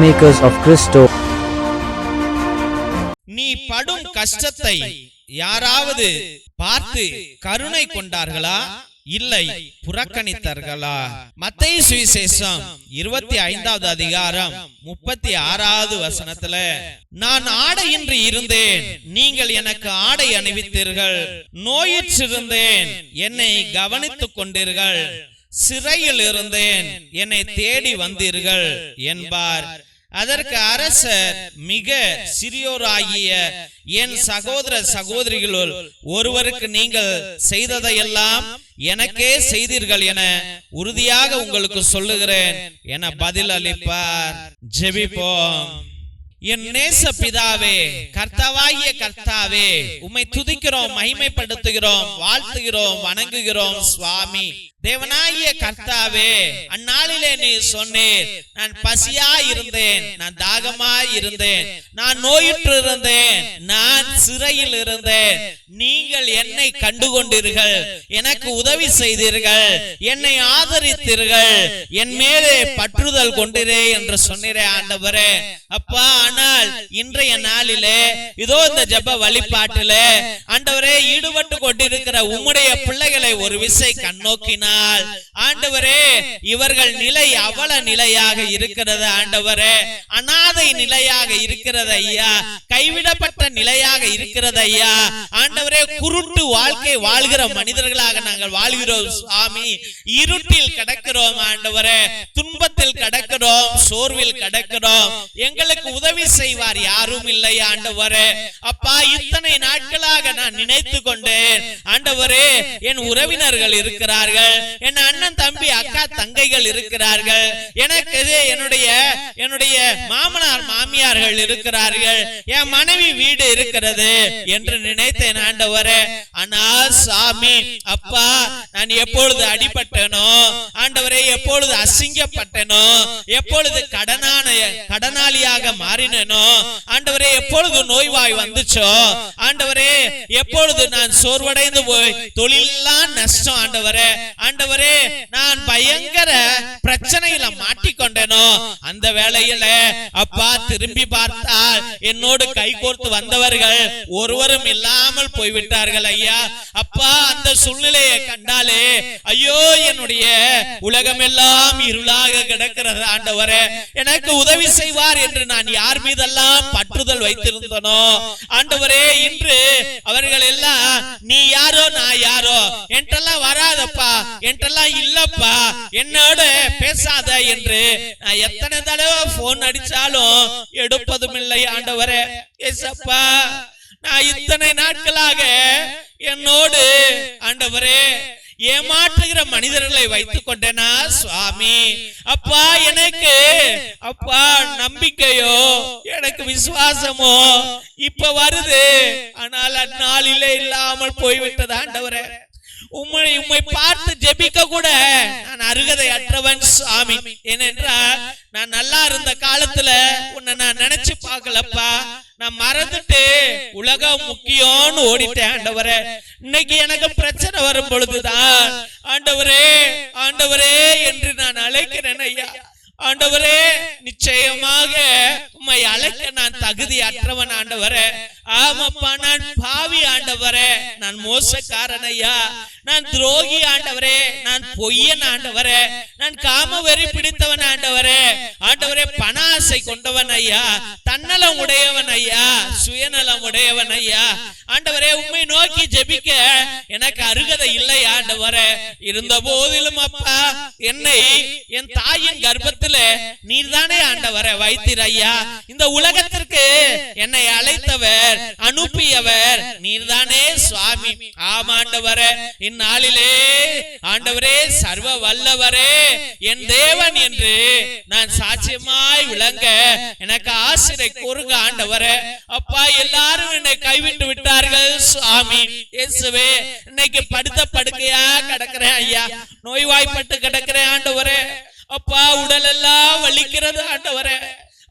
Peacemakers of Christo. நீ படும் கஷ்டத்தை யாராவது பார்த்து கருணை கொண்டார்களா? இல்லை புறக்கணித்தார்களா? மத்திய சுவிசேஷம் இருபத்தி ஐந்தாவது அதிகாரம் முப்பத்தி ஆறாவது வசனத்துல நான் ஆடையின்றி இருந்தேன் நீங்கள் எனக்கு ஆடை அணிவித்தீர்கள் நோயிற்றிருந்தேன் என்னை கவனித்துக் கொண்டீர்கள் சிறையில் இருந்தேன் என்னை தேடி வந்தீர்கள் என்பார். அதற்கு அரசர் மிக சிறியோராகிய என் சகோதர சகோதரிகளுள் ஒருவருக்கு நீங்கள் செய்ததையெல்லாம் எனக்கே செய்தீர்கள் என உறுதியாக உங்களுக்கு சொல்லுகிறேன் என பதில் அளிப்பார் ஜெபிப்போம். என் நேச பிதாவே கர்த்தாவாகிய கர்த்தாவே உம்மை துதிக்கிறோம் மகிமைப்படுத்துகிறோம் வாழ்த்துகிறோம் வணங்குகிறோம் சுவாமி. தேவனாகிய கர்த்தாவே அந்நாளிலே நீ சொன்னீர் நான் பசியா இருந்தேன் நான் தாகமா இருந்தேன். நான் நோயுற்று இருந்தேன் நான் சிறையில் இருந்தேன் நீங்கள் என்னை கண்டுகொண்டீர்கள். எனக்கு உதவி செய்தீர்கள். என்னை ஆதரித்தீர்கள். என் மேலே பற்றுதல் கொண்டீரே என்று சொன்னீரே ஆண்டவரே. அப்பா ஆனால் இன்றைய நாளிலே இதோ இந்த ஜெப வழிபாட்டிலே ஆண்டவரே ஈடுபட்டு கொண்டிருக்கிற உம்முடைய பிள்ளைகளை ஒரு விசை கண்ணோக்கினால் ஆண்டவரே இவர்கள் நிலை அவல நிலையாக இருக்கிறது ஆண்டவரே. அனாதை நிலையாக இருக்கிறது ஐயா. கைவிடப்பட்ட நிலையாக இருக்கிறது ஐயா. ஆண்டவரே குருட்டு வாழ்க்கை வாழ்கிற மனிதர்களாக நாங்கள் வாழ்கிறோம் சுவாமி. இருட்டில் கடக்கிறோம் ஆண்டவரே. துன்பத்தில் கடக்கிறோம் சோர்வில் கடக்கிறோம். எங்களுக்கு உதவி செய்வார் யாரும் இல்லை ஆண்டவரே. அப்பா இத்தனை நாட்களாக நான் நான் நினைத்து கொண்டேன் ஆண்டவரே என் உறவினர்கள் இருக்கிறார்கள். என் அண்ணன் தம்பி அக்கா தங்கைகள் இருக்கிறார்கள். எனக்கு என்னுடைய என்னுடைய மாமனார் மாமியார்கள் இருக்கிறார்கள். என் மனைவி வீடு இருக்கிறது என்று நினைத்தேன் ஆண்டவரே. ஆனால் சாமி அப்பா நான் எப்பொழுது அடிபட்டனோ ஆண்டவரே எப்பொழுது அசிங்கப்பட்டனோ எப்பொழுது கடனான கடனாளியாக மாறினனோ ஆண்டவரே எப்பொழுது நோய்வாய் வந்துச்சோ ஆண்டவரே எப்பொழுது நான் சோர்வடைந்து போய் தொழிலெல்லாம் நஷ்டம் ஆண்டவரே ஆண்டவரே நான் பயங்கர பிரச்சனையில மாட்டிக்கொண்டேனோ அந்த வேளையில அப்பா திரும்பி பார்த்தால் என்னோடு கை கோர்த்து வந்தவர்கள் ஒருவரும் இல்லாமல் போய்விட்டார்கள் ஐயா. அப்பா அந்த சூழ்நிலையை கண்டாலே ஐயோ என்னுடைய உலகம் எல்லாம் இருளாக கிடக்கிறது ஆண்டவரே. எனக்கு உதவி செய்வார் என்று நான் யார் மீதெல்லாம் பற்றுதல் வைத்திருந்தனோ ஆண்டவரே இன்று அவர் அவர்கள் எல்லாம் நீ யாரோ நான் யாரோ? என்றெல்லாம் வராதப்பா என்றெல்லாம் இல்லப்பா என்னோட பேசாத என்று நான் எத்தனை தடவை போன் அடிச்சாலும் எடுப்பதும் இல்லை ஆண்டவரே. ஏசப்பா நான் இத்தனை நாட்களாக என்னோடு ஆண்டவரே ஏமாற்றுகிற மனிதர்களை வைத்துக் கொண்டனா சுவாமி? அப்பா எனக்கு அப்பா நம்பிக்கையோ எனக்கு விசுவாசமோ இப்ப வருது. ஆனால் அந்நாளிலே இல்லாமல் போய்விட்டது ஆண்டவரே. உம்மை உம்மை பார்த்து ஜெபிக்க கூட நான் அருகதை அற்றவன் சுவாமி. ஏனென்றால் நான் நல்லா இருந்த காலத்துல உன்னை நான் நினைச்சு பார்க்கலப்பா. நான் மறந்துட்டு உலகம் முக்கியம்னு ஓடிட்டேன் ஆண்டவரே. இன்னைக்கு எனக்கு பிரச்சனை வரும் பொழுதுதான். ஆண்டவரே ஆண்டவரே என்று நான் அழைக்கிறேன் ஐயா. ஆண்டவரே நிச்சயமாக உம்மை அழைக்க நான் தகுதி அற்றவன் ஆண்டவரே. ஆமாப்பா நான் பாவி ஆண்டவரே. நான் மோசக்காரன் ஐயா. நான் துரோகி ஆண்டவரே. நான் பொய்யன் ஆண்டவரே. நான் காம வெறி பிடித்தவன் ஆண்டவரே. ஆண்டவரே பண ஆசை கொண்டவன் ஐயா. தன்னலம் உடையவன் ஐயா. சுயநலம் உடையவன் ஐயா. ஆண்டவரே உண்மை நோக்கி ஜெபிக்க எனக்கு அருகதை இல்லை ஆண்டவரே. இருந்த போதிலும் அப்பா என்னை என் தாயின் கர்ப்பத்துல நீர்தானே ஆண்டவரை வைத்தீர் ஐயா. இந்த உலகத்திற்கு என்னை அழைத்தவர் அனுப்பியவர் நீர்தானே சுவாமி. ஆமாண்டவரே இந்நாளிலே ஆண்டவரே சர்வ வல்லவரே என் தேவன் என்று நான் சாட்சியமாய் விளங்க எனக்கு ஆசிரை கூறுங்க ஆண்டவரே. அப்பா எல்லாரும் என்னை கைவிட்டு விட்டார்கள் சுவாமி. இயேசுவே இன்னைக்கு படுத்த படுக்கையா கிடக்கிறேன் ஐயா. நோய்வாய்ப்பட்டு கிடக்கிறேன் ஆண்டவரே. அப்பா உடல் எல்லாம் வலிக்கிறது ஆண்டவரே.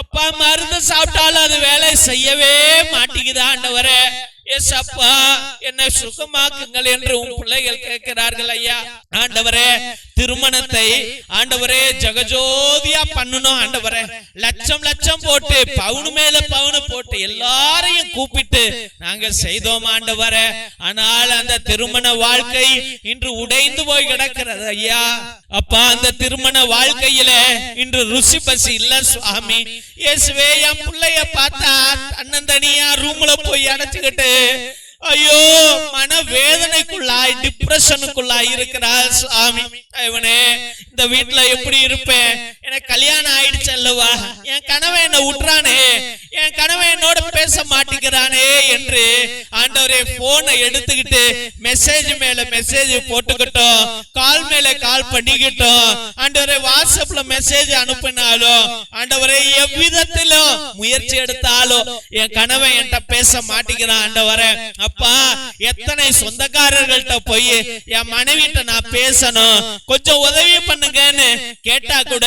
அப்பா மருந்து சாப்பிட்டாலும் அது வேலை செய்யவே மாட்டேங்குது ஆண்டவரே. ஏசப்பா என்னை சுகமாக்குங்கள் என்று உன் பிள்ளைகள் கேட்கிறார்கள் ஐயா. ஆண்டவரே திருமணத்தை ஆண்டவரே ஜெகஜோதியா ஆண்டவர. லட்சம் லட்சம் போட்டு பவுனு மேல பவுனு போட்டு எல்லாரையும் கூப்பிட்டு நாங்கள் செய்தோம் ஆண்டவர. ஆனால் அந்த திருமண வாழ்க்கை இன்று உடைந்து போய் கிடக்கிறது ஐயா. அப்பா அந்த திருமண வாழ்க்கையில இன்று ருசி பசி இல்ல சுவாமி. இயேசுவே என் பிள்ளைய பார்த்தா தன்னந்தனியா ரூம்ல போய் அடைச்சுக்கிட்டு ஐயோ மன வேதனைக்குள்ளாய் டிப்ரெஷனுக்குள்ளாய் இருக்கிறார் சுவாமி. இவனே இந்த வீட்டுல எப்படி இருப்பேன்? எனக்கு கல்யாணம் ஆயிடுச்சு அல்லவா? என் கனவை என்ன விட்டுறானே என் கணவன் என்னோட பேச மாட்டேங்கிறானே என்று ஆண்டவரே போனை எடுத்துக்கிட்டு மெசேஜ் மேல மெசேஜ் போட்டுக்கிட்டோம். கால் மேல கால் பண்ணிக்கிட்டோம். ஆண்டவரே வாட்ஸ்அப்ல மெசேஜ் அனுப்பினாலும் ஆண்டவரே எவ்விதத்திலும் முயற்சி எடுத்தாலும் என் கணவன் என்கிட்ட பேச மாட்டேங்கிறான் ஆண்டவரே. அப்பா எத்தனை சொந்தக்காரர்கள்ட்ட போய் என் மனைவிட்ட நான் பேசணும்? கொஞ்சம் உதவி பண்ணுங்கன்னு கேட்டா கூட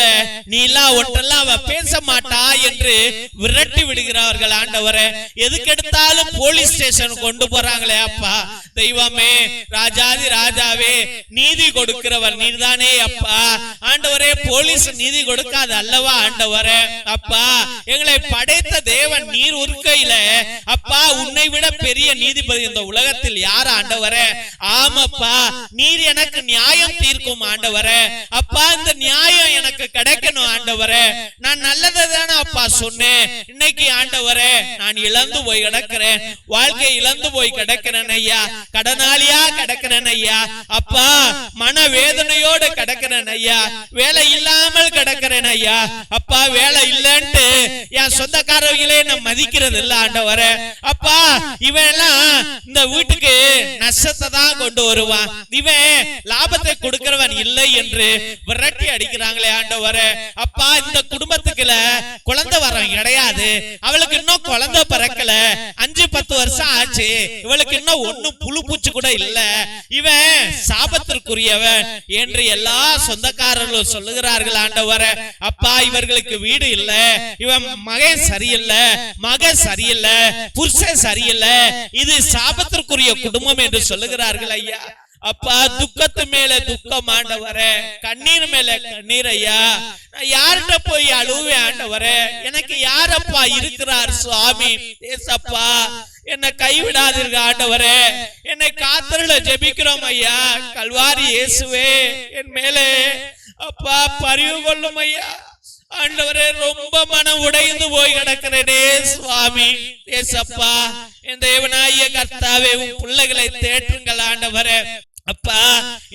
நீ எல்லாம் ஒன்றெல்லாம் அவ பேச மாட்டா என்று விரட்டி விடுகிறார்கள் ஆண்டவரே. எதுக்கு எடுத்தாலும் போலீஸ் ஸ்டேஷன் கொண்டு போறாங்களே அப்பா. தெய்வமே ராஜாதி ராஜாவே நீதி கொடுக்கிறவர் நீர்தானே அப்பா. ஆண்டவரே போலீஸ் நீதி கொடுக்காது அல்லவா ஆண்டவரே? அப்பா எங்களை படைத்த தேவன் நீர் உருக்கையில அப்பா உன்னை விட பெரிய நீதிபதி இந்த உலகத்தில் யார் ஆண்டவரே? ஆமாப்பா நீர் எனக்கு நியாயம் தீர்க்கும் ஆண்டவரே. அப்பா இந்த நியாயம் எனக்கு கிடைக்கணும் ஆண்டவரே. நான் நல்லதை தானே அப்பா சொன்னேன். இன்னைக்கு ஆண்டவரே நான் இழந்து போய் கிடக்கிறேன். வாழ்க்கை இழந்து போய் கிடக்கிறேன் ஐயா. கடனாளியா கிடக்கிறேன் ஐயா. அப்பா மன வேதனையோடு கிடக்கிறேன் ஐயா. வேலை இல்லாமல் கிடக்கிறேன் ஐயா. அப்பா வேலை இல்லைன்ட்டு என் சொந்தக்காரவங்களே நான் மதிக்கிறது இல்ல ஆண்டவரே. அப்பா இவன் எல்லாம் இந்த வீட்டுக்கு நஷ்டத்தை தான் கொண்டு வருவான். இவன் லாபத்தை கொடுக்கிறவன் இல்லை என்று விரட்டி அடிக்கிறாங்களே ஆண்டவரே. அப்பா இந்த குடும்பத்துக்குள்ள குழந்தை வரம் கிடையாது. அவளுக்கு இன்னும் குழந்தை பிறக்கல. அஞ்சு பத்து வருஷம் ஆச்சு. இவளுக்கு இன்னும் ஒண்ணும் புழு பூச்சி கூட இல்ல. இவன் சாபத்திற்குரியவன் என்று எல்லா சொந்தக்காரர்களும் சொல்லுகிறார்கள் ஆண்டவரே. அப்பா இவர்களுக்கு வீடு இல்ல. இவன் மகன் சரியில்லை. மக சரியில்லை. புருஷன் சரியில்லை. இது சாபத்திற்குரிய குடும்பம் என்று சொல்லுகிறார்கள் ஐயா. அப்பா துக்கத்து மேல துக்கம் ஆண்டவரே. கண்ணீர் மேல கண்ணீர் ஐயா. நான் யார்கிட்ட போய் அழுவேன் ஆண்டவரே? எனக்கு யாரப்பா இருக்கிறார் சுவாமி? ஏசப்பா என்னை கைவிடாதீர்கள் ஆண்டவரே. என்னை காத்திரல ஜெபிக்கிறோம் ஐயா. கல்வாரி இயேசுவே என் மேலே அப்பா பரிவு கொள்ளும் ஐயா. ஆண்டவரே ரொம்ப மனம் உடைந்து போய் கிடக்கிறேனே சுவாமி. ஏசப்பா என் தேவனாய கர்த்தாவே உன் பிள்ளைகளை தேற்றுங்கள் ஆண்டவரே. அப்பா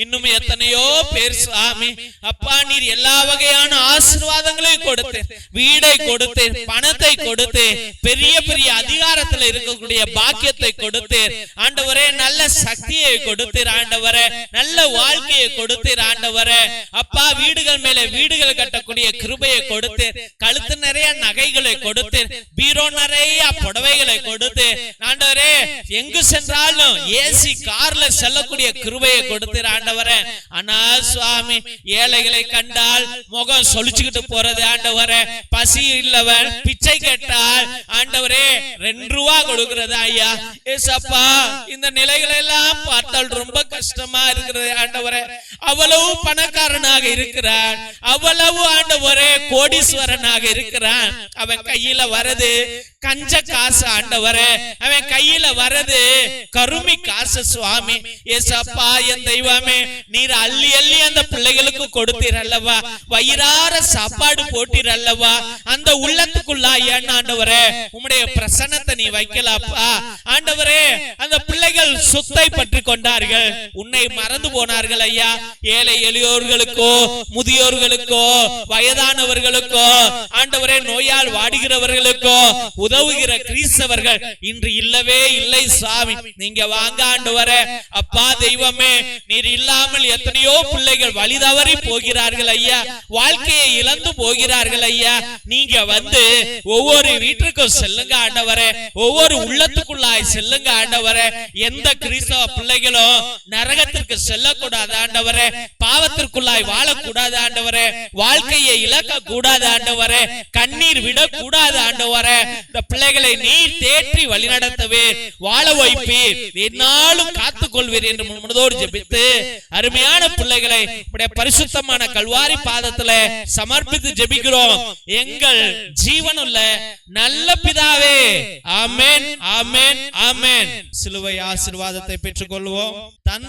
இன்னும் எத்தனையோ பேர் சுவாமி அப்பா நீர் எல்லா வகையான ஆசீர்வாதங்களையும் கொடுத்து வீடை கொடுத்து பணத்தை கொடுத்து பெரிய பெரிய அதிகாரத்துல இருக்கக்கூடிய பாக்கியத்தை கொடுத்து ஆண்டவரே நல்ல சக்தியை கொடுத்தீர் ஆண்டவரே நல்ல வாழ்க்கையை கொடுத்தீர் ஆண்டவரே. அப்பா வீடுகள் மேல வீடுகள் கட்டக்கூடிய கிருபையை கொடுத்து கழுத்து நிறைய நகைகளை கொடுத்து பீரோ நிறைய புடவைகளை கொடுத்து ஆண்டவரே எங்கு சென்றாலும் ஏசி கார்ல செல்லக்கூடிய கிருபை கிருபையை கொடுத்து ஆண்டவரே. ஆனால் சுவாமி ஏழைகளை கண்டால் முகம் சொலிச்சுக்கிட்டு போறது ஆண்டவரே. பசி இல்லவன் பிச்சை கேட்டால் ஆண்டவரே ரெண்டு ரூபா கொடுக்கிறது ஐயா. ஏசப்பா இந்த நிலைகளை எல்லாம் பார்த்தால் ரொம்ப கஷ்டமா இருக்கிறது ஆண்டவரே. அவ்வளவு பணக்காரனாக இருக்கிறான். அவ்வளவு ஆண்டவரே கோடீஸ்வரனாக இருக்கிறான். அவன் கையில வரது கஞ்ச காசு ஆண்டவரே. அவன் கையில வரது கருமி காசு சுவாமி. ஏசப்பா என் தெய்வமே நீர் அள்ளி அள்ளி அந்த பிள்ளைகளுக்கு கொடுத்தீர் அல்லவா வயிறார சாப்பாடு போட்டீர் அல்லவா அந்த உள்ளத்துக்குள்ளா ஏன் ஆண்டவரே உம்முடைய பிரசன்னத்தை நீ வைக்கலாப்பா? ஆண்டவரே அந்த பிள்ளைகள் சொத்தை பற்றி கொண்டார்கள். உன்னை மறந்து போனார்கள் ஐயா. ஏழை எளியோர்களுக்கோ முதியோர்களுக்கோ வயதானவர்களுக்கோ ஆண்டவரே நோயால் வாடுகிறவர்களுக்கோ உதவுகிற கிறிஸ்தவர்கள் இன்று இல்லவே இல்லை சாமி. நீங்க வாங்க ஆண்டவரே. அப்பா தெய்வமே நீர் இல்லாமல் எத்தனையோ பிள்ளைகள் வழி தவறி போகிறார்கள் ஐயா. வாழ்க்கையை இழந்து போகிறார்கள் ஐயா. நீங்க வந்து ஒவ்வொரு வீட்டுக்கும் செல்லுங்க ஆண்டவரே. ஒவ்வொரு உள்ளத்துக்குள்ளாய் செல்லுங்க ஆண்டவரே. எந்த கிறிஸ்தவ பிள்ளைகளும் நரகத்திற்கு செல்லக்கூடாது ஆண்டவரே. பாவத்திற்குள்ளாய் வாழக்கூடாது ஆண்டவரே. வாழ்க்கையை இழக்க கூடாது ஆண்டவரே. கண்ணீர் விட விடக்கூடாது ஆண்டவரே. இந்த பிள்ளைகளை நீர் தேற்றி வழிநடத்தவே வாழ வைப்பீர். என்னாலும் காத்துக் கொள்வீர் என்று முன்னதோடு ஜெபித்து அருமையான பிள்ளைகளை இப்படிய பரிசுத்தமான கல்வாரி பாதத்துல சமர்ப்பித்து ஜெபிக்கிறோம். எங்கள் ஜீவனுள்ள நல்ல பிதாவே. ஆமேன் ஆமேன் ஆமேன். சிலுவை ஆசிர்வாதத்தை பெற்றுக் கொள்வோம் தன்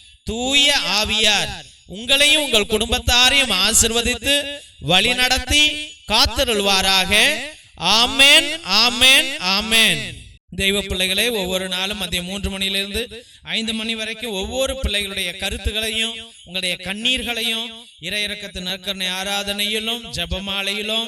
தூய ஆவியார். உங்களையும் உங்கள் குடும்பத்தாரையும் ஆசிர்வதித்து வழி நடத்தி காத்திருள்வாராக. ஆமேன் ஆமேன் ஆமேன். தெய்வ பிள்ளைகளே ஒவ்வொரு நாளும் மதியம் மூன்று மணியிலிருந்து ஐந்து மணி வரைக்கும் ஒவ்வொரு பிள்ளைகளுடைய கருத்துகளையும் உங்களுடைய கண்ணீர்களையும் இறையிறக்கத்து நற்கரணை ஆராதனையிலும் ஜெபமாலையிலும்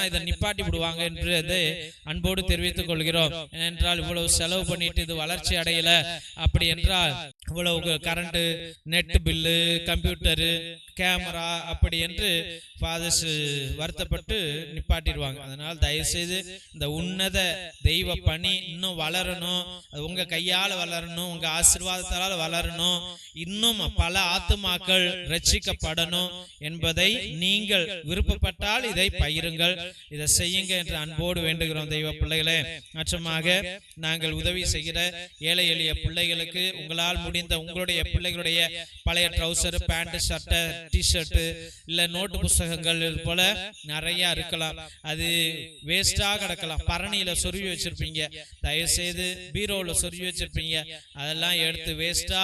இதை நிப்பாட்டி விடுவாங்க என்று அன்போடு தெரிவித்துக் கொள்கிறோம். என்றால் இவ்வளவு செலவு பண்ணிட்டு இது வளர்ச்சி அடையல. அப்படி என்றால் இவ்வளவு current net bill computer camera அப்படி என்று ஃபாதர்ஸ் வருத்தப்பட்டு நிப்பாட்டிடுவாங்க. அதனால் தயவுசெய்து இந்த உன்னத தெய்வ பணி இன்னும் வளரணும். அது உங்க கையால வளரணும். உங்க ஆசிர்வாதத்தால் வளரணும். இன்னும் பல ஆத்துமாக்கள் ரட்சிக்கப்படணும் என்பதை நீங்கள் விருப்பப்பட்டால் இதை பயிருங்கள் இதை செய்யுங்க என்று அன்போடு வேண்டுகிறோம் தெய்வ பிள்ளைகளே. மற்றமாக நாங்கள் உதவி செய்கிற ஏழை எளிய பிள்ளைகளுக்கு உங்களால் முடிந்த உங்களுடைய பிள்ளைகளுடைய பழைய ட்ரௌசர் பேண்ட் ஷர்ட்டை டிஷர்ட்டு இல்லை நோட்டு புஸ்தகங்கள் போல நிறைய இருக்கலாம். அது வேஸ்டா கிடக்கலாம். பரணியில சொருவி வச்சிருப்பீங்க. தயவு செய்து சொருவி வச்சிருப்பீங்க. அதெல்லாம் எடுத்து வேஸ்டா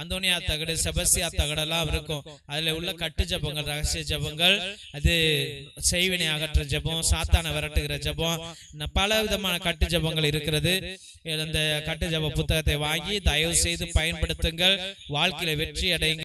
அந்தோனியா தகடு செபஸ்தியா தகடெல்லாம் இருக்கும். அதுல உள்ள கட்டு ஜபங்கள் ரகசிய ஜபங்கள் அது செய்வினை அகற்ற ஜபம் சாத்தான விரட்டுகிற ஜபம். பல விதமான கட்டு ஜபங்கள் இருக்கிறது. அந்த கட்டு ஜப புத்தகத்தை வாங்கி தயவு செய்து பயன்படுத்துங்கள். வாழ்க்கையில வெற்றி அடையுங்க